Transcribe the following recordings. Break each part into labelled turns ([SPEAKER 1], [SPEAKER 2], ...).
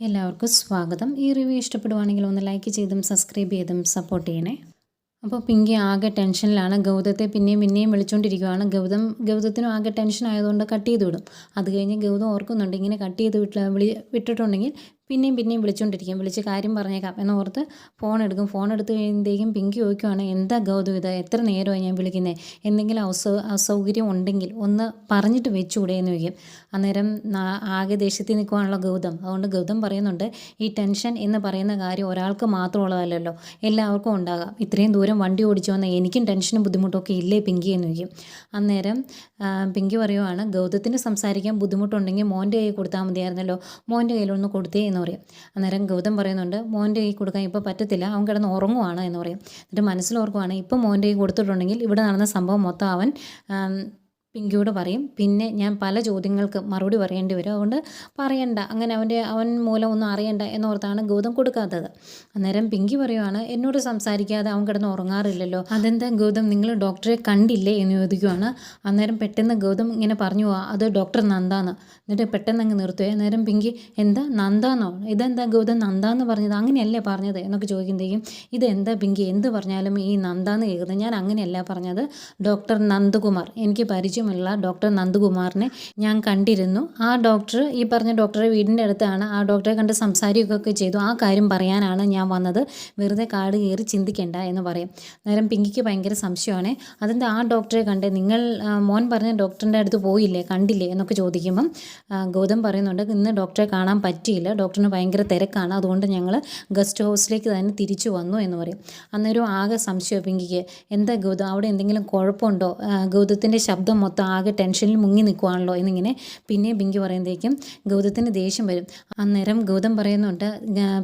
[SPEAKER 1] എല്ലാവർക്കും സ്വാഗതം. ഈ റിവ്യൂ ഇഷ്ടപ്പെടുവാണെങ്കിൽ ഒന്ന് ലൈക്ക് ചെയ്തും സബ്സ്ക്രൈബ് ചെയ്തും സപ്പോർട്ട് ചെയ്യണേ. അപ്പോൾ പിങ്കി ആകെ ടെൻഷനിലാണ്. ഗൗതത്തെ പിന്നെയും പിന്നെയും വിളിച്ചുകൊണ്ടിരിക്കുകയാണ് ഗൗതം ഗൗതത്തിനും ആകെ ടെൻഷൻ ആയതുകൊണ്ട് കട്ട് ചെയ്ത് വിടും. അത് കഴിഞ്ഞ് ഗൗതം ഓർക്കുന്നുണ്ട് ഇങ്ങനെ കട്ട് ചെയ്ത് വിട്ട് വിളി വിട്ടിട്ടുണ്ടെങ്കിൽ പിന്നെയും പിന്നെയും വിളിച്ചുകൊണ്ടിരിക്കും വിളിച്ച് കാര്യം പറഞ്ഞേക്കാം എന്നോർത്ത് ഫോൺ എടുക്കും. ഫോൺ എടുത്ത് കഴിയുമ്പോഴത്തേക്കും പിങ്കി ചോദിക്കുവാണ് എന്താ ഗൗതം ഇത്? എത്ര നേരമായി ഞാൻ വിളിക്കുന്നത് എന്തെങ്കിലും അസൗ അസൗകര്യം ഉണ്ടെങ്കിൽ ഒന്ന് പറഞ്ഞിട്ട് വെച്ചുകൂടെ എന്ന് ചോദിക്കും. അന്നേരം ആകെ ദേഷ്യത്തിൽ നിൽക്കുവാണല്ലോ ഗൗതം. അതുകൊണ്ട് ഗൗതം പറയുന്നുണ്ട് ഈ ടെൻഷൻ എന്ന് പറയുന്ന കാര്യം ഒരാൾക്ക് മാത്രമുള്ളതല്ലല്ലോ. എല്ലാവർക്കും ഉണ്ടാകാം. ഇത്രയും ദൂരം വണ്ടി ഓടിച്ചു വന്ന എനിക്കും ടെൻഷനും ബുദ്ധിമുട്ടൊക്കെ ഇല്ലേ പിങ്കി? എന്ന് ചോദിക്കും. അന്നേരം പിങ്കി പറയുവാണ് ഗൗതത്തിന് സംസാരിക്കാൻ ബുദ്ധിമുട്ടുണ്ടെങ്കിൽ മോന്റെ കയ്യിൽ കൊടുത്താൽ മതിയായിരുന്നല്ലോ. മോന്റെ കയ്യിലൊന്ന് കൊടുത്തേ എന്ന് പറയും. അന്നേരം ഗൗതം പറയുന്നുണ്ട് മോന്റെ കൈ കൊടുക്കാൻ ഇപ്പോൾ പറ്റത്തില്ല അവൻ കിടന്ന് ഉറങ്ങുവാണ് എന്ന് പറയും. എന്നിട്ട് മനസ്സിലോർക്കുവാണ് ഇപ്പോൾ മോന്റെ കൈ കൊടുത്തിട്ടുണ്ടെങ്കിൽ ഇവിടെ നടന്ന സംഭവം മൊത്തം അവൻ പിങ്കിയോട് പറയും. പിന്നെ ഞാൻ പല ചോദ്യങ്ങൾക്ക് മറുപടി പറയേണ്ടി വരും. അതുകൊണ്ട് പറയണ്ട. അങ്ങനെ അവന്റെ അവൻ മൂലം ഒന്നും അറിയണ്ട എന്നോർത്താണ് ഗൗതം കൊടുക്കാത്തത്. അന്നേരം പിങ്കി പറയുവാണ് എന്നോട് സംസാരിക്കാതെ അവൻ കിടന്ന് ഉറങ്ങാറില്ലല്ലോ. അതെന്താ ഗൗതം? നിങ്ങൾ ഡോക്ടറെ കണ്ടില്ലേ? എന്ന് ചോദിക്കുവാണ്. അന്നേരം പെട്ടെന്ന് ഗൗതം ഇങ്ങനെ പറഞ്ഞു പോവാ അത് ഡോക്ടർ നന്ദാന്ന്. എന്നിട്ട് പെട്ടെന്ന് അങ്ങ് നിർത്തുവേ അന്നേരം പിങ്കി എന്താ? നന്ദാന്നോ? ഇതെന്താ ഗൗതം നന്ദാന്ന് പറഞ്ഞത്? അങ്ങനെയല്ലേ പറഞ്ഞത്? എന്നൊക്കെ ചോദിക്കുമ്പോഴേക്കും ഇതെന്താ പിങ്കി? എന്ത് പറഞ്ഞാലും ഈ നന്ദാന്ന് കേൾക്കുന്നത്? ഞാൻ അങ്ങനെയല്ല പറഞ്ഞത്. ഡോക്ടർ നന്ദകുമാർ എനിക്ക് പരിചയമുള്ള ഡോക്ടർ നന്ദകുമാറിനെ ഞാൻ കണ്ടിരുന്നു. ആ ഡോക്ടർ ഈ പറഞ്ഞ ഡോക്ടറെ വീടിന്റെ അടുത്താണ്. ആ ഡോക്ടറെ കണ്ട് സംസാരിക്കുകയൊക്കെ ചെയ്തു. ആ കാര്യം പറയാനാണ് ഞാൻ വന്നത്. വെറുതെ കാട് കയറി ചിന്തിക്കേണ്ട എന്ന് പറയും. നേരം പിങ്കിക്ക് ഭയങ്കര സംശയമാണ്. അതെന്താ ആ ഡോക്ടറെ കണ്ടേ? നിങ്ങൾ മോൻ പറഞ്ഞ ഡോക്ടറിന്റെ അടുത്ത് പോയില്ലേ? കണ്ടില്ലേ? എന്നൊക്കെ ചോദിക്കുമ്പം ഗൗതം പറയുന്നുണ്ട് ഇന്ന് ഡോക്ടറെ കാണാൻ പറ്റിയില്ല. ഡോക്ടറിന് ഭയങ്കര തിരക്കാണ്. അതുകൊണ്ട് ഞങ്ങൾ ഗസ്റ്റ് ഹൗസിലേക്ക് തന്നെ തിരിച്ചു വന്നു എന്ന് പറയും. അന്നേരം ആകെ സംശയം പിങ്കിക്ക്. എന്താ ഗൗതം? അവിടെ എന്തെങ്കിലും കുഴപ്പമുണ്ടോ? ഗൗതത്തിന്റെ ശബ്ദം മൊത്തം ആകെ ടെൻഷനിൽ മുങ്ങി നിൽക്കുവാണല്ലോ എന്നിങ്ങനെ പിന്നെ പിങ്കി പറയുമ്പോഴേക്കും ഗൗതത്തിന് ദേഷ്യം വരും. അന്നേരം ഗൗതം പറയുന്നുണ്ട്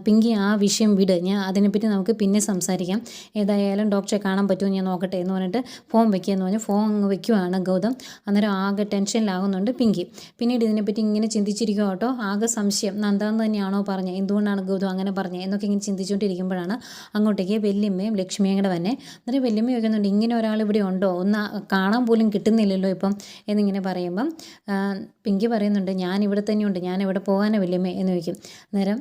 [SPEAKER 1] പിങ്കി ആ വിഷയം വിട്. ഞാൻ അതിനെപ്പറ്റി നമുക്ക് പിന്നെ സംസാരിക്കാം. ഏതായാലും ഡോക്ടറെ കാണാൻ പറ്റുമോ ഞാൻ നോക്കട്ടെ എന്ന് പറഞ്ഞിട്ട് ഫോൺ വെക്കുക എന്ന് പറഞ്ഞ് ഫോൺ അങ്ങ് വെക്കുവാണ് ഗൗതം. അന്നേരം ആകെ ടെൻഷനിലാകുന്നുണ്ട് പിങ്കി. പിന്നീട് ഇതിനെപ്പറ്റി ഇങ്ങനെ ചിന്തിച്ചിരിക്കുക കേട്ടോ. ആകെ സംശയം നന്ദാന്ന് തന്നെയാണോ പറഞ്ഞത് എന്തുകൊണ്ടാണ് ഗൗതം അങ്ങനെ പറഞ്ഞത് എന്നൊക്കെ ഇങ്ങനെ ചിന്തിച്ചുകൊണ്ടിരിക്കുമ്പോഴാണ് അങ്ങോട്ടേക്ക് വല്യമ്മയും ലക്ഷ്മിയും കൂടെ വന്നെ. എന്നിട്ട് വല്യമ്മ ചോദിക്കുന്നുണ്ട് ഇങ്ങനെ ഒരാൾ ഇവിടെ ഉണ്ടോ? ഒന്ന് കാണാൻ പോലും കിട്ടുന്നില്ലല്ലോ ഇപ്പം എന്നിങ്ങനെ പറയുമ്പം പിങ്കി പറയുന്നുണ്ട് ഞാൻ ഇവിടെ തന്നെയുണ്ട് ഞാൻ ഇവിടെ പോകാനോ വല്യമ്മ? എന്ന് ചോദിക്കും. നേരം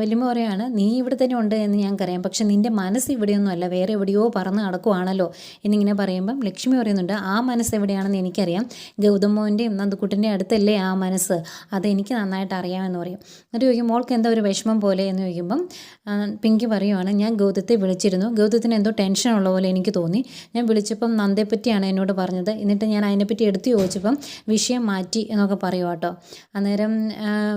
[SPEAKER 1] വല്യമ്മ പറയാണ് നീ ഇവിടെ തന്നെ ഉണ്ട് എന്ന് ഞങ്ങൾക്കറിയാം പക്ഷെ നിന്റെ മനസ്സ് ഇവിടെയൊന്നും അല്ല വേറെ എവിടെയോ പറന്ന് നടക്കുവാണല്ലോ. എന്നിങ്ങനെ പറയുമ്പം ലക്ഷ്മി പറയുന്നുണ്ട് ആ മനസ്സ് എവിടെയാണെന്ന് എനിക്കറിയാം ഗൗതം മോന്റെയും നന്ദുക്കുട്ടിന്റെ അടുത്തല്ലേ ആ മനസ്സ്? അതെനിക്ക് നന്നായിട്ട് അറിയാമെന്ന് പറയും. എന്നിട്ട് ചോദിക്കും മോൾക്ക് എന്താ ഒരു വിഷമം പോലെ? എന്ന് ചോദിക്കുമ്പം പിങ്കി പറയുവാണ് ഞാൻ ഗൗതത്തെ വിളിച്ചിരുന്നു ഗൗതത്തിന് എന്തോ ടെൻഷൻ ഉള്ള പോലെ എനിക്ക് തോന്നി. ഞാൻ വിളിച്ചപ്പം നന്ദയെപ്പറ്റിയാണ് എന്നോട് പറഞ്ഞത് എന്നിട്ട് ഞാൻ അതിനെപ്പറ്റി എടുത്തു ചോദിച്ചപ്പം വിഷയം മാറ്റി എന്നൊക്കെ പറയുക കേട്ടോ അന്നേരം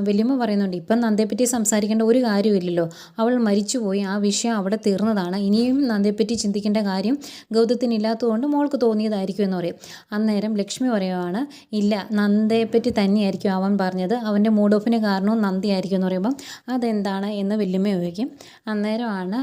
[SPEAKER 1] വലിയമ്മ പറയുന്നുണ്ട് ഇപ്പം നന്ദയെപ്പറ്റി സംസാരിക്കേണ്ട ഒരു കാര്യമില്ലല്ലോ അവൾ മരിച്ചുപോയി ആ വിഷയം അവിടെ തീർന്നതാണ്. ഇനിയും നന്ദയെപ്പറ്റി ചിന്തിക്കേണ്ട കാര്യം ഗൗതത്തിനില്ലാത്തതുകൊണ്ട് മോൾക്ക് തോന്നിയതായിരിക്കും എന്ന് പറയും. അന്നേരം ലക്ഷ്മി പറയുവാണ് ഇല്ല നന്ദയെപ്പറ്റി തന്നെയായിരിക്കും അവൻ പറഞ്ഞത്. അവന്റെ മൂഡ് ഓഫിന് കാരണവും നന്ദിയായിരിക്കും എന്ന് പറയുമ്പം അതെന്താണ്? എന്ന് വല്യമ്മ ചോദിക്കും. അന്നേരമാണ്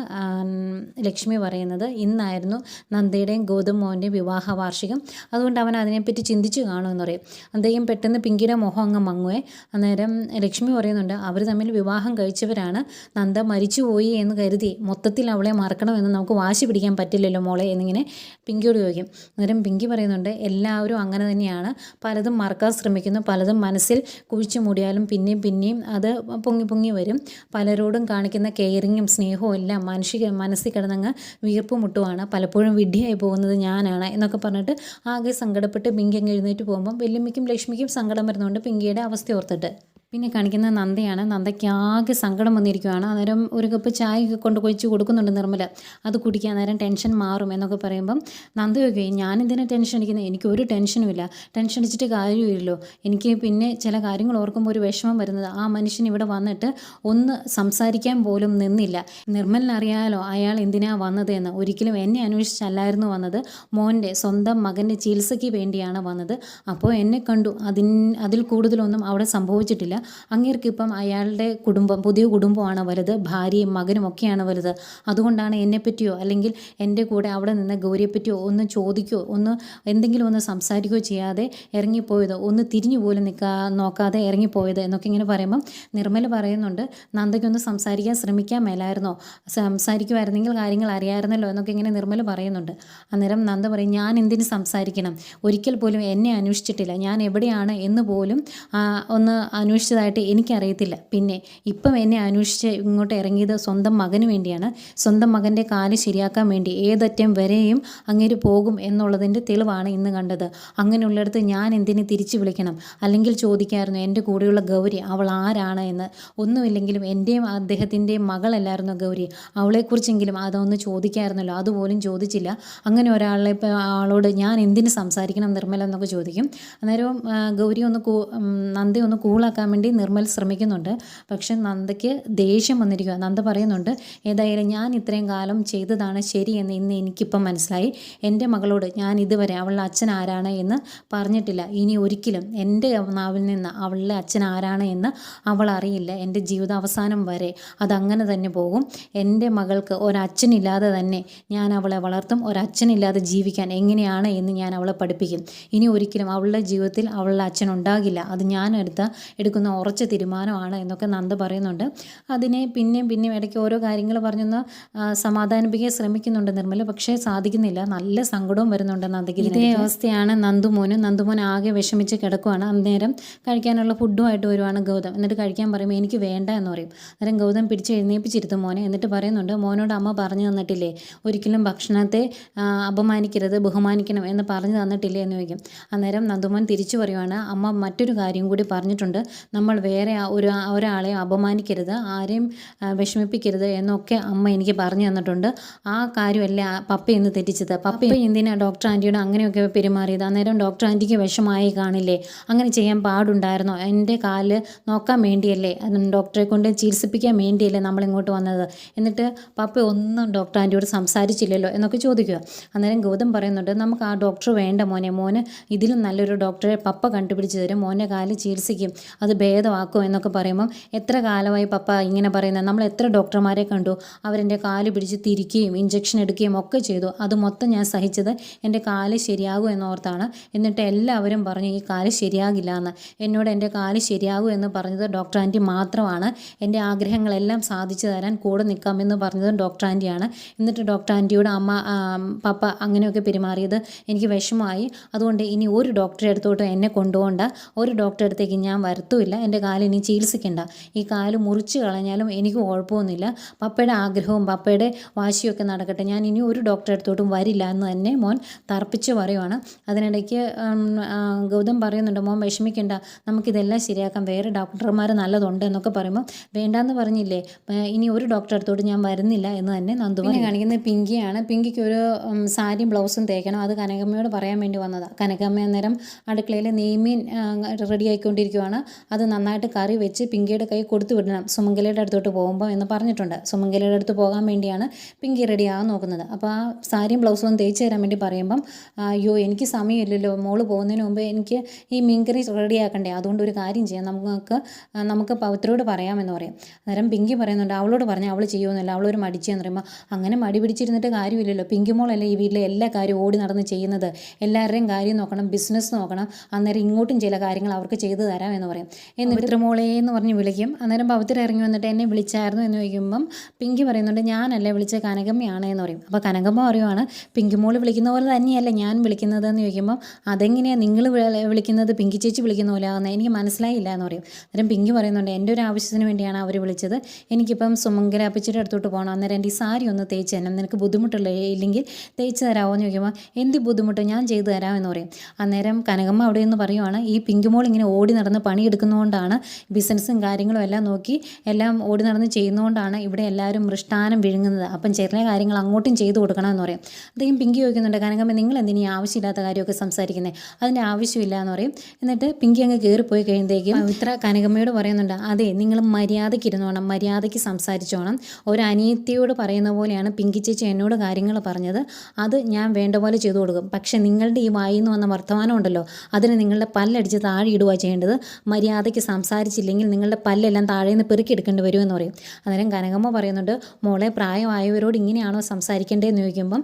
[SPEAKER 1] ലക്ഷ്മി പറയുന്നത് ഇന്നായിരുന്നു നന്ദയുടെയും ഗൗതം മോഹന്റെയും വിവാഹ വാർഷികം അതുകൊണ്ട് അവൻ അതിനെപ്പറ്റി ചിന്തിച്ചു കാണുമെന്ന് പറയും. അദ്ദേഹം പെട്ടെന്ന് പിങ്കിയുടെ മുഖം അങ്ങ് മങ്ങുവേ. അന്നേരം ലക്ഷ്മി പറയുന്നുണ്ട് അവർ തമ്മിൽ വിവാഹം കഴിച്ചവരാണ്. നന്ദ മരിച്ചുപോയി എന്ന് കരുതി മൊത്തത്തിൽ അവളെ മറക്കണമെന്ന് നമുക്ക് വാശി പിടിക്കാൻ പറ്റില്ലല്ലോ മോളെ എന്നിങ്ങനെ പിങ്കിയോട് ചോദിക്കും. അന്നേരം പിങ്കി പറയുന്നുണ്ട് എല്ലാവരും അങ്ങനെ തന്നെയാണ്. പലതും മറക്കാൻ ശ്രമിക്കുന്നു. പലതും മനസ്സിൽ കുഴിച്ചു മൂടിയാലും പിന്നെയും പിന്നെയും അത് പൊങ്ങി പൊങ്ങി വരും. പലരോടും കാണിക്കുന്ന കെയറിങ്ങും സ്നേഹവും എല്ലാം മനുഷ്യ മനസ്സിൽ കിടന്നങ്ങ് വീർപ്പ് മുട്ടുവാണ് പലപ്പോഴും വിഡ്ഢിയായി പോകുന്നത് ഞാനാണ് എന്നൊക്കെ പറഞ്ഞിട്ട് ആകെ സങ്കടപ്പെട്ട് പിങ്കി അങ്ങ് എഴുന്നേറ്റ് പോകുമ്പം വല്യമ്മയ്ക്കും ലക്ഷ്മിക്കും സങ്കടം വരുന്നുണ്ട് പിങ്കിയുടെ അവസ്ഥ ഓർത്തിട്ട് പിന്നെ കാണിക്കുന്ന നന്ദയാണ്. നന്ദയ്ക്ക് ആകെ സങ്കടം വന്നിരിക്കുകയാണ് അന്നേരം ഒരു കപ്പ് ചായയൊക്കെ കൊണ്ട് കുഴിച്ച് കൊടുക്കുന്നുണ്ട് നിർമ്മല. അത് കുടിക്കാൻ നേരം ടെൻഷൻ മാറും എന്നൊക്കെ പറയുമ്പം നന്ദ ചോദിക്കുകയും ഞാൻ എന്തിനാ ടെൻഷൻ അടിക്കുന്നത് എനിക്ക് ഒരു ടെൻഷനും ഇല്ല ടെൻഷൻ അടിച്ചിട്ട് കാര്യമില്ലല്ലോ. എനിക്ക് പിന്നെ ചില കാര്യങ്ങൾ ഓർക്കുമ്പോൾ ഒരു വിഷമം വരുന്നത്. ആ മനുഷ്യൻ ഇവിടെ വന്നിട്ട് ഒന്ന് സംസാരിക്കാൻ പോലും നിന്നില്ല. നിർമ്മലിനറിയാലോ അയാൾ എന്തിനാ വന്നത് എന്ന് ഒരിക്കലും എന്നെ അന്വേഷിച്ചല്ലായിരുന്നു വന്നത്. മോന്റെ സ്വന്തം മകന്റെ ചികിത്സയ്ക്ക് വേണ്ടിയാണ് വന്നത്. അപ്പോൾ എന്നെ കണ്ടു. അതിൻ അതിൽ കൂടുതലൊന്നും അവിടെ സംഭവിച്ചിട്ടില്ല. അങ്ങേർക്ക് ഇപ്പം അയാളുടെ കുടുംബം പുതിയ കുടുംബമാണ് വലുത് ഭാര്യയും മകനും ഒക്കെയാണ് വലുത് അതുകൊണ്ടാണ് എന്നെപ്പറ്റിയോ അല്ലെങ്കിൽ എന്റെ കൂടെ അവിടെ നിന്ന് ഗൗരിയെപ്പറ്റിയോ ഒന്ന് ചോദിക്കുകയോ ഒന്ന് എന്തെങ്കിലും ഒന്ന് സംസാരിക്കുകയോ ചെയ്യാതെ ഇറങ്ങിപ്പോയത് ഒന്ന് തിരിഞ്ഞു പോലും നിൽക്കാ നോക്കാതെ ഇറങ്ങിപ്പോയത് എന്നൊക്കെ ഇങ്ങനെ പറയുമ്പം നിർമ്മല പറയുന്നുണ്ട് നന്ദയ്ക്കൊന്ന് സംസാരിക്കാൻ ശ്രമിക്കാൻ മേലായിരുന്നോ? സംസാരിക്കുമായിരുന്നെങ്കിൽ കാര്യങ്ങൾ അറിയാമായിരുന്നല്ലോ എന്നൊക്കെ ഇങ്ങനെ നിർമ്മല പറയുന്നുണ്ട്. അന്നേരം നന്ദ പറയും ഞാൻ എന്തിന് സംസാരിക്കണം? ഒരിക്കൽ പോലും എന്നെ അന്വേഷിച്ചിട്ടില്ല. ഞാൻ എവിടെയാണ് എന്ന് പോലും ഒന്ന് അന്വേഷിച്ച് കാണിച്ചതായിട്ട് എനിക്കറിയത്തില്ല. പിന്നെ ഇപ്പം എന്നെ അന്വേഷിച്ച് ഇങ്ങോട്ട് ഇറങ്ങിയത് സ്വന്തം മകന് വേണ്ടിയാണ്. സ്വന്തം മകന്റെ കാൽ ശരിയാക്കാൻ വേണ്ടി ഏതറ്റം വരെയും അങ്ങേര് പോകും എന്നുള്ളതിന്റെ തെളിവാണ് ഇന്ന് കണ്ടത്. അങ്ങനെയുള്ളിടത്ത് ഞാൻ എന്തിന് തിരിച്ചു വിളിക്കണം? അല്ലെങ്കിൽ ചോദിക്കായിരുന്നു എന്റെ കൂടെയുള്ള ഗൗരി അവൾ ആരാണ്? എന്ന്. ഒന്നുമില്ലെങ്കിലും എന്റെയും അദ്ദേഹത്തിന്റെയും മകളല്ലായിരുന്നു ഗൗരി? അവളെക്കുറിച്ചെങ്കിലും അതൊന്ന് ചോദിക്കായിരുന്നല്ലോ. അതുപോലും ചോദിച്ചില്ല. അങ്ങനെ ഒരാളെ ആളോട് ഞാൻ എന്തിന് സംസാരിക്കണം നിർമ്മല? എന്നൊക്കെ ചോദിക്കും. അന്നേരവും ഗൗരി ഒന്ന് നന്ദി ഒന്ന് കൂളാക്കാൻ വേണ്ടി നിർമ്മൽ ശ്രമിക്കുന്നുണ്ട്. പക്ഷെ നന്ദയ്ക്ക് ദേഷ്യം വന്നിരിക്കുക നന്ദ പറയുന്നുണ്ട് ഏതായാലും ഞാൻ ഇത്രയും കാലം ചെയ്തതാണ് ശരിയെന്ന് ഇന്ന് എനിക്കിപ്പം മനസ്സിലായി. എന്റെ മകളോട് ഞാൻ ഇതുവരെ അവളുടെ അച്ഛൻ ആരാണ് എന്ന് പറഞ്ഞിട്ടില്ല. ഇനി ഒരിക്കലും എന്റെ നാവിൽ നിന്ന് അവളുടെ അച്ഛൻ ആരാണ് എന്ന് അവൾ അറിയില്ല. എന്റെ ജീവിതാവസാനം വരെ അതങ്ങനെ തന്നെ പോകും. എന്റെ മകൾക്ക് ഒരച്ഛനില്ലാതെ തന്നെ ഞാൻ അവളെ വളർത്തും. ഒരച്ഛനില്ലാതെ ജീവിക്കാൻ എങ്ങനെയാണ് എന്ന് ഞാൻ അവളെ പഠിപ്പിക്കും. ഇനി ഒരിക്കലും അവളുടെ ജീവിതത്തിൽ അവളുടെ അച്ഛൻ ഉണ്ടാകില്ല. അത് ഞാൻ എടുത്ത എടുക്കുന്ന ഉറച്ച തീരുമാനമാണ് എന്നൊക്കെ നന്ദ പറയുന്നുണ്ട്. അതിനെ പിന്നെയും പിന്നെയും ഇടയ്ക്ക് ഓരോ കാര്യങ്ങൾ പറഞ്ഞൊന്ന് സമാധാനിപ്പിക്കാൻ ശ്രമിക്കുന്നുണ്ട് നിർമ്മല. പക്ഷേ സാധിക്കുന്നില്ല. നല്ല സങ്കടവും വരുന്നുണ്ട് നന്ദയ്ക്ക് ഇതേ അവസ്ഥയാണ് നന്ദുമോനും നന്ദുമോൻ ആകെ വിഷമിച്ച് കിടക്കുവാണ്. അന്നേരം കഴിക്കാനുള്ള ഫുഡുമായിട്ട് വരുവാണ് ഗൗതം. എന്നിട്ട് കഴിക്കാൻ പറയുമ്പോൾ എനിക്ക് വേണ്ട എന്ന് പറയും. അന്നേരം ഗൗതം പിടിച്ച് എഴുന്നേപ്പിച്ചിരുത്തും മോനെ. എന്നിട്ട് പറയുന്നുണ്ട് മോനോട് അമ്മ പറഞ്ഞു തന്നിട്ടില്ലേ? ഒരിക്കലും ഭക്ഷണത്തെ അപമാനിക്കരുത് ബഹുമാനിക്കണം എന്ന് പറഞ്ഞു തന്നിട്ടില്ലേ? എന്ന് ചോദിക്കും. അന്നേരം നന്ദുമോൻ തിരിച്ചു പറയുവാണ് അമ്മ മറ്റൊരു കാര്യം കൂടി പറഞ്ഞിട്ടുണ്ട്. നമ്മൾ വേറെ ഒരു ഒരാളെ അപമാനിക്കരുത് ആരെയും വിഷമിപ്പിക്കരുത് എന്നൊക്കെ അമ്മ എനിക്ക് പറഞ്ഞു തന്നിട്ടുണ്ട്. ആ കാര്യമല്ല പപ്പ എന്ന് തെറ്റിച്ചത്? പപ്പ എന്തിനാ ഡോക്ടർ ആന്റിയോട് അങ്ങനെയൊക്കെ പെരുമാറിയത്? അന്നേരം ഡോക്ടർ ആന്റിക്ക് വിഷമായി കാണില്ലേ? അങ്ങനെ ചെയ്യാൻ പാടുണ്ടായിരുന്നോ? എന്റെ കാൽ നോക്കാൻ വേണ്ടിയല്ലേ? ഡോക്ടറെ കൊണ്ട് ചികിത്സിപ്പിക്കാൻ വേണ്ടിയല്ലേ നമ്മൾ ഇങ്ങോട്ട് വന്നത്? എന്നിട്ട് പപ്പ ഒന്നും ഡോക്ടർ ആന്റിയോട് സംസാരിച്ചില്ലല്ലോ എന്നൊക്കെ ചോദിക്കുക. അന്നേരം ഗൗതം പറയുന്നുണ്ട് നമുക്ക് ആ ഡോക്ടർ വേണ്ട മോനെ. മോന് ഇതിലും നല്ലൊരു ഡോക്ടറെ പപ്പ കണ്ടുപിടിച്ച് തരും. മോനെ കാൽ ചികിത്സിക്കും. അത് ഭേദമാക്കും എന്നൊക്കെ പറയുമ്പം എത്ര കാലമായി പപ്പ ഇങ്ങനെ പറയുന്നത്? നമ്മൾ എത്ര ഡോക്ടർമാരെ കണ്ടു? അവരെന്റെ കാൽ പിടിച്ച് തിരിക്കുകയും ഇഞ്ചക്ഷൻ എടുക്കുകയും ഒക്കെ ചെയ്തു. അത് മൊത്തം ഞാൻ സഹിച്ചത് എന്റെ കാൽ ശരിയാകും എന്നോർത്താണ്. എന്നിട്ട് എല്ലാവരും പറഞ്ഞു ഈ കാൽ ശരിയാകില്ല എന്ന്. എന്നോട് എന്റെ കാൽ ശരിയാകും എന്ന് പറഞ്ഞത് ഡോക്ടർ ആന്റി മാത്രമാണ്. എന്റെ ആഗ്രഹങ്ങളെല്ലാം സാധിച്ചു തരാൻ കൂടെ നിൽക്കാമെന്ന് പറഞ്ഞത് ഡോക്ടർ ആന്റിയാണ്. എന്നിട്ട് ഡോക്ടർ ആന്റിയോട് അമ്മ പപ്പ അങ്ങനെയൊക്കെ പെരുമാറിയത് എനിക്ക് വിഷമമായി. അതുകൊണ്ട് ഇനി ഒരു ഡോക്ടറെ അടുത്തോട്ട് എന്നെ കൊണ്ടുപോകണ്ട. ഒരു ഡോക്ടറെ അടുത്തേക്ക് ഞാൻ വരത്തുമില്ല എന്റെ കാൽ ഇനി ചികിത്സിക്കണ്ട. ഈ കാൽ മുറിച്ച് കളഞ്ഞാലും എനിക്ക് കുഴപ്പമൊന്നുമില്ല. പപ്പയുടെ ആഗ്രഹവും പപ്പയുടെ വാശിയൊക്കെ നടക്കട്ടെ. ഞാൻ ഇനി ഒരു ഡോക്ടറെ അടുത്തോട്ടും വരില്ല എന്ന് തന്നെ മോൻ തർപ്പിച്ച് പറയുവാണ്. അതിനിടയ്ക്ക് ഗൗതം പറയുന്നുണ്ട് മോൻ വിഷമിക്കണ്ട. നമുക്കിതെല്ലാം ശരിയാക്കാം. വേറെ ഡോക്ടർമാർ നല്ലതുണ്ട് എന്നൊക്കെ പറയുമ്പോൾ വേണ്ടാന്ന് പറഞ്ഞില്ലേ. ഇനി ഒരു ഡോക്ടറെ അടുത്തോട്ട് ഞാൻ വരുന്നില്ല എന്ന് തന്നെ നന്ദു പിന്നെ കാണിക്കുന്നത് പിങ്കിയാണ്. പിങ്കിക്ക് ഒരു സാരിയും ബ്ലൗസും തേക്കണം. അത് കനകമ്മയോട് പറയാൻ വേണ്ടി വന്നതാണ് കനകമ്മ അന്നേരം അടുക്കളയിൽ നെയ്മീൻ റെഡി ആയിക്കൊണ്ടിരിക്കുവാണ്. അത് നന്നായിട്ട് കറി വെച്ച് പിങ്കിയുടെ കൈ കൊടുത്തു വിടണം. സുമംഗലയുടെ അടുത്തോട്ട് പോകുമ്പോൾ എന്ന് പറഞ്ഞിട്ടുണ്ട്. സുമംഗലയുടെ അടുത്ത് പോകാൻ വേണ്ടിയാണ് പിങ്കി റെഡി ആകാൻ നോക്കുന്നത്. അപ്പോൾ ആ സാരിയും ബ്ലൗസും തേച്ച് തരാൻ വേണ്ടി പറയുമ്പം അയ്യോ എനിക്ക് സമയമില്ലല്ലോ. മോൾ പോകുന്നതിന് മുമ്പ് എനിക്ക് ഈ മീൻകറി റെഡിയാക്കണ്ടേ അതുകൊണ്ട് ഒരു കാര്യം ചെയ്യാം. നമുക്ക് നമുക്ക് പവിത്രോട് പറയാമെന്ന് പറയും. അന്നേരം പിങ്കി പറയുന്നുണ്ട് അവളോട് പറഞ്ഞാൽ അവൾ ചെയ്യുമെന്നില്ല അവളൊരു മടിച്ചെന്ന് പറയുമ്പോൾ അങ്ങനെ മടി പിടിച്ചിരുന്നിട്ട് കാര്യമില്ലല്ലോ. പിങ്കി മോളല്ലേ ഈ വീട്ടിലെ എല്ലാ കാര്യവും ഓടി നടന്ന് ചെയ്യുന്നത്? എല്ലാവരുടെയും കാര്യം നോക്കണം ബിസിനസ് നോക്കണം. അന്നേരം ഇങ്ങോട്ടും ചില കാര്യങ്ങൾ അവർക്ക് ചെയ്തു തരാം എന്ന് പറയും. എന്നിട്ട് പവിത്രമോളെ എന്ന് പറഞ്ഞ് വിളിക്കും. അന്നേരം പവിത്ര ഇറങ്ങി വന്നിട്ട് എന്നെ വിളിച്ചായിരുന്നു എന്ന് ചോദിക്കുമ്പം പിങ്കി പറയുന്നുണ്ട് ഞാനല്ലേ വിളിച്ച കനകമ്മയാണ് എന്ന് പറയും. അപ്പോൾ കനകമ്മ പറയുവാണ് പിങ്കി മോൾ വിളിക്കുന്ന പോലെ തന്നെയല്ല ഞാൻ വിളിക്കുന്നത് എന്ന് ചോദിക്കുമ്പം അതെങ്ങനെയാണ് നിങ്ങൾ വിളിക്കുന്നത്? പിങ്കി ചേച്ചി വിളിക്കുന്ന പോലെ ആകുന്നത് എനിക്ക് മനസ്സിലായില്ല എന്ന് പറയും. അന്നേരം പിങ്കി പറയുന്നുണ്ട് എന്റെ ഒരു ആവശ്യത്തിന് വേണ്ടിയാണ് അവർ വിളിച്ചത്. എനിക്കിപ്പം സുമംഗല അപ്പച്ചിയുടെ അടുത്തോട്ട് പോകണം അന്നേരം എന്റെ ഈ സാരി ഒന്ന് തേച്ച് തരണം. നിനക്ക് ബുദ്ധിമുട്ടില്ല ഇല്ലെങ്കിൽ തേച്ച് തരാമോ എന്ന് ചോദിക്കുമ്പോൾ എന്ത് ബുദ്ധിമുട്ട്? ഞാൻ ചെയ്തു തരാം എന്ന് പറയും. അന്നേരം കനകമ്മ അവിടെ നിന്ന് പറയുവാണ് ഈ പിങ്കുമോൾ ഇങ്ങനെ ഓടി നടന്ന് പണിയെടുക്കുന്നതുകൊണ്ടാണ് ബിസിനസ്സും കാര്യങ്ങളും എല്ലാം നോക്കി എല്ലാം ഓടി നടന്ന് ചെയ്യുന്നതുകൊണ്ടാണ് ഇവിടെ എല്ലാവരും മൃഷ്ടാനം വിഴുങ്ങുന്നത്. അപ്പം ചെറിയ കാര്യങ്ങൾ അങ്ങോട്ടും ചെയ്തു കൊടുക്കണം എന്ന് പറയും. അദ്ദേഹം പിങ്കി ചോദിക്കുന്നുണ്ട് കനകമ്മ നിങ്ങൾ എന്തിനീ ആവശ്യമില്ലാത്ത കാര്യമൊക്കെ സംസാരിക്കുന്നത് അതിന്റെ ആവശ്യമില്ല എന്ന് പറയും. എന്നിട്ട് പിങ്കി അങ്ങ് കയറിപ്പോയി കഴിയുമ്പോഴേക്കും ഇത്ര കനകമ്മയോട് പറയുന്നുണ്ട് അതെ നിങ്ങൾ മര്യാദയ്ക്ക് ഇരുന്നോണം മര്യാദയ്ക്ക് സംസാരിച്ചോണം. ഒരു അനിയത്തിയോട് പറയുന്ന പോലെയാണ് പിങ്കി ചേച്ചി എന്നോട് കാര്യങ്ങൾ പറഞ്ഞത്. അത് ഞാൻ വേണ്ട പോലെ ചെയ്തു കൊടുക്കും. പക്ഷേ നിങ്ങളുടെ ഈ വായിൽ നിന്ന് വന്ന വർത്തമാനം ഉണ്ടല്ലോ അതിന് നിങ്ങളുടെ പല്ലടിച്ച് താഴെ ഇടുക ചെയ്യേണ്ടത്. മര്യാദയ്ക്ക് സംസാരിച്ചില്ലെങ്കിൽ നിങ്ങളുടെ പല്ലെല്ലാം താഴെ നിന്ന് പെറുക്കിയെടുക്കേണ്ടി വരുമെന്ന് പറയും. അന്നേരം കനകമ്മ പറയുന്നുണ്ട് മോളെ പ്രായമായവരോട് ഇങ്ങനെയാണോ സംസാരിക്കേണ്ടതെന്ന് ചോദിക്കുമ്പം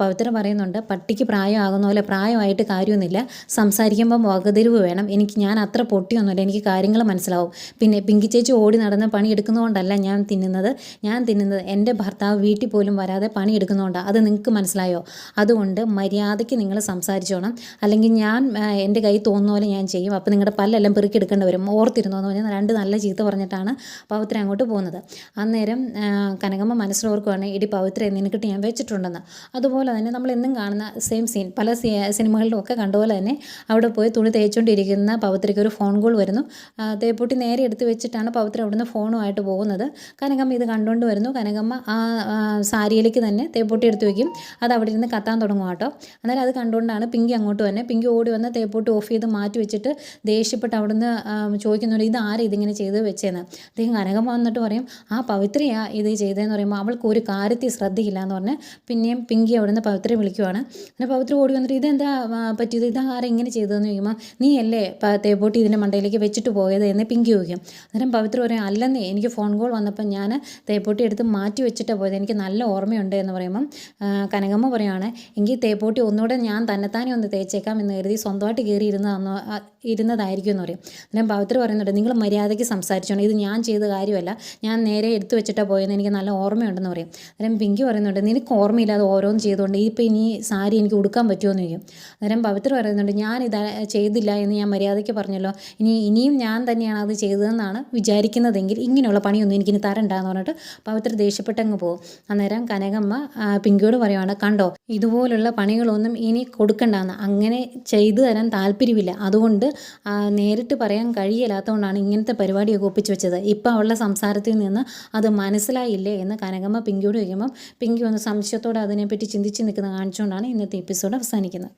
[SPEAKER 1] പവിത്രം പറയുന്നുണ്ട് പട്ടിക്ക് പ്രായമാകുന്ന പോലെ പ്രായമായിട്ട് കാര്യമൊന്നുമില്ല. സംസാരിക്കുമ്പം വകതിരിവ് വേണം. എനിക്ക് ഞാൻ അത്ര പൊട്ടിയൊന്നുമില്ല. എനിക്ക് കാര്യങ്ങൾ മനസ്സിലാവും. പിന്നെ പിങ്കി ചേച്ചി ഓടി നടന്ന് പണിയെടുക്കുന്നതുകൊണ്ടല്ല ഞാൻ തിന്നുന്നത്. ഞാൻ തിന്നുന്നത് എന്റെ ഭർത്താവ് വീട്ടിൽ പോലും വരാതെ പണിയെടുക്കുന്നതുകൊണ്ടാണ് അത് നിങ്ങൾക്ക് മനസ്സിലായോ? അതുകൊണ്ട് മര്യാദയ്ക്ക് നിങ്ങൾ സംസാരിച്ചോണം. അല്ലെങ്കിൽ ഞാൻ എന്റെ കൈ തോന്നുന്ന പോലെ ഞാൻ ചെയ്യും. അപ്പോൾ നിങ്ങളുടെ പല്ലെല്ലാം പെറുക്കിയെടുക്കേണ്ടി വരും. വരും ഓർത്തിരുന്നു എന്ന് പറഞ്ഞാൽ രണ്ട് നല്ല ചീത്ത പറഞ്ഞിട്ടാണ് പവിത്ര അങ്ങോട്ട് പോകുന്നത്. അന്നേരം കനകമ്മ മനസ്സിലോർക്കുവാണ് ഇടി പവിത്ര നിനക്കിട്ട് ഞാൻ വെച്ചിട്ടുണ്ടെന്ന്. അതുപോലെ തന്നെ നമ്മൾ എന്നും കാണുന്ന സെയിം സീൻ പല സിനിമകളിലും ഒക്കെ കണ്ടുപോലെ തന്നെ അവിടെ പോയി തുണി തേച്ചുകൊണ്ടിരിക്കുന്ന പവിത്രയ്ക്ക് ഒരു ഫോൺ കോൾ വരുന്നു. തേപ്പൂട്ടി നേരെ എടുത്ത് വെച്ചിട്ടാണ് പവിത്ര അവിടുന്ന് ഫോണുമായിട്ട് പോകുന്നത്. കനകമ്മ ഇത് കണ്ടുകൊണ്ട് വരുന്നു. കനകമ്മ ആ സാരിയിലേക്ക് തന്നെ തേപ്പൂട്ടി എടുത്ത് വയ്ക്കും അത് അവിടെ ഇരുന്ന് കത്താൻ തുടങ്ങും കേട്ടോ അന്നേരം അത് കണ്ടുകൊണ്ടാണ് പിങ്കി അങ്ങോട്ട് വന്നെ. പിങ്കി ഓടി വന്ന് തേപ്പൂട്ടി ഓഫ് ചെയ്ത് മാറ്റി വെച്ചിട്ട് ദേഷ്യപ്പെട്ട് അവിടുന്ന് ചോദിക്കുന്നുണ്ട് ഇത് ഇതിങ്ങനെ ചെയ്ത് വെച്ചതെന്ന് അദ്ദേഹം കനകം വന്നിട്ട് പറയും ആ പവിത്രയാ ഇത് ചെയ്തതെന്ന് പറയുമ്പോൾ അവൾക്ക് ഒരു കാര്യത്തിൽ ശ്രദ്ധയില്ല എന്ന് പറഞ്ഞ് പിന്നെയും പിങ്കി അവിടെ നിന്ന് പവിത്രയെ വിളിക്കുവാണ്. പിന്നെ പവിത്ര ഓടി വന്നിട്ട് ഇതെന്താ പറ്റിയത്? ഇത് ആരാ ഇങ്ങനെ ചെയ്തതെന്ന് ചോദിക്കുമ്പോൾ നീ അല്ലേ തേപ്പോട്ടി ഇതിന്റെ മണ്ടയിലേക്ക് വെച്ചിട്ട് പോയത്? എന്ന് പിങ്കി ചോദിക്കും. അന്നേരം പവിത്ര പറയും അല്ലെന്നേ എനിക്ക് ഫോൺ കോൾ വന്നപ്പോൾ ഞാൻ തേപ്പോട്ടി എടുത്ത് മാറ്റി വെച്ചിട്ടാണ് പോയത്. എനിക്ക് നല്ല ഓർമ്മയുണ്ട് എന്ന് പറയുമ്പം കനകമ്മ പറയുകയാണ് എങ്കിൽ തേപ്പോട്ടി ഒന്നുകൂടെ ഞാൻ തന്നെത്താനെ ഒന്ന് തേച്ചേക്കാം എന്ന് കരുതി സ്വന്തമായിട്ട് കയറി ഇരുന്നതെന്ന് ഇരുന്നതായിരിക്കും എന്ന് പറയും. അന്നേരം പവിത്ര പറയുന്നുണ്ട് നിങ്ങൾ മര്യാദയ്ക്ക് സംസാരിച്ചോണം. ഇത് ഞാൻ ചെയ്ത കാര്യമല്ല. ഞാൻ നേരെ എടുത്തു വെച്ചിട്ടാണ് പോയെന്ന് എനിക്ക് നല്ല ഓർമ്മയുണ്ടെന്ന് പറയും. അന്നേരം പിങ്കി പറയുന്നുണ്ട് നിനക്ക് ഓർമ്മയില്ലാതെ ഓരോന്നും ചെയ്തുകൊണ്ട് ഇപ്പം ഇനി സാരി എനിക്ക് ഉടുക്കാൻ പറ്റുമോ? എന്ന് ചോദിക്കും. അന്നേരം പവിത്ര പറയുന്നുണ്ട് ഞാൻ ഇത് ചെയ്തില്ല എന്ന് ഞാൻ മര്യാദയ്ക്ക് പറഞ്ഞല്ലോ. ഇനി ഇനിയും ഞാൻ തന്നെയാണ് അത് ചെയ്തതെന്നാണ് വിചാരിക്കുന്നതെങ്കിൽ ഇങ്ങനെയുള്ള പണിയൊന്നും എനിക്കിനി തരണ്ടെന്ന് പറഞ്ഞിട്ട് പവിത്ര ദേഷ്യപ്പെട്ടങ്ങ് പോകും. അന്നേരം കനകമ്മ പിങ്കിയോട് പറയുവാണ് കണ്ടോ ഇതുപോലുള്ള പണികളൊന്നും ഇനി കൊടുക്കണ്ടെന്ന്. അങ്ങനെ ചെയ്തു തരാൻ താല്പര്യമില്ല. അതുകൊണ്ട് നേരിട്ട് പറയാൻ കഴിയില്ലാത്തതുകൊണ്ടാണ് ഇങ്ങനത്തെ പരിപാടിയൊക്കെ ഒപ്പിച്ച് വെച്ചത്. ഇപ്പം അവളുടെ സംസാരത്തിൽ നിന്ന് അത് മനസ്സിലായില്ലേ എന്ന് കനകമ്മ പിങ്കിയോട് ചോദിക്കുമ്പം പിങ്കി ഒന്ന് സംശയത്തോടെ അതിനെപ്പറ്റി ചിന്തിച്ച് നിൽക്കുന്നത് കാണിച്ചുകൊണ്ടാണ് ഇന്നത്തെ എപ്പിസോഡ് അവസാനിക്കുന്നത്.